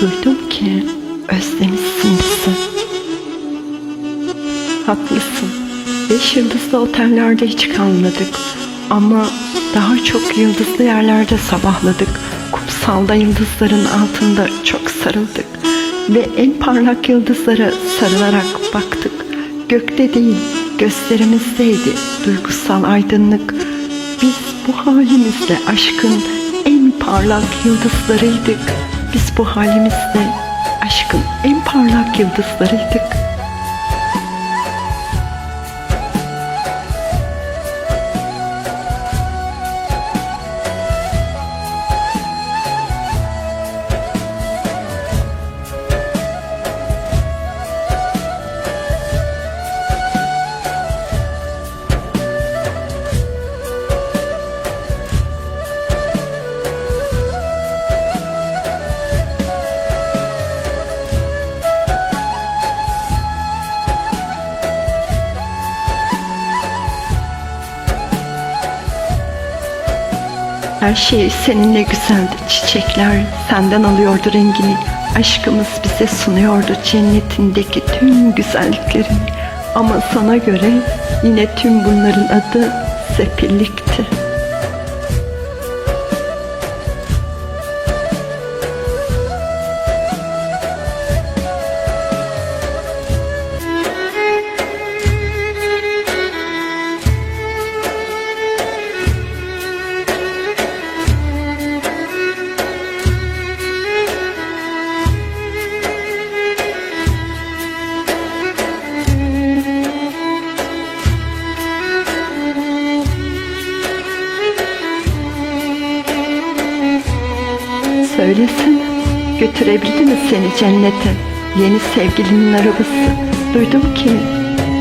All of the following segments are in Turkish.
Duydum ki özlemişsin bizi. Haklısın. Beş yıldızlı otellerde hiç kalmadık. Ama daha çok yıldızlı yerlerde sabahladık. Kumsalda yıldızların altında çok sarıldık. Ve en parlak yıldızlara sarılarak baktık. Gökte değil, gözlerimizdeydi duygusal aydınlık. Biz bu halimizle aşkın en parlak yıldızlarıydık. Biz bu halimizle aşkın en parlak yıldızlarıydık. Her şey seninle güzeldi. Çiçekler senden alıyordu rengini. Aşkımız bize sunuyordu cennetindeki tüm güzelliklerini. Ama sana göre yine tüm bunların adı sefillikti. Söylesene, götürebildi mi seni cennete? Yeni sevgilinin arabası. Duydum ki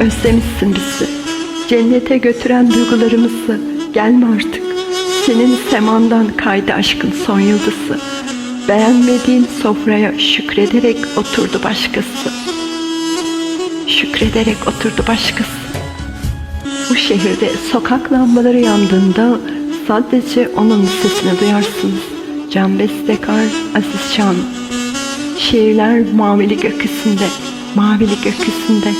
özlemişsin bizi. Cennete götüren duygularımızı gelme artık. Senin semandan kaydı aşkın son yıldızı. Beğenmediğin sofraya şükrederek oturdu başkası. Şükrederek oturdu başkası. Bu şehirde sokak lambaları yandığında sadece onun sesini duyarsınız. Can Bestekar, Aziz Can. Şehirler mavili gökyüzünde, mavili gökyüzünde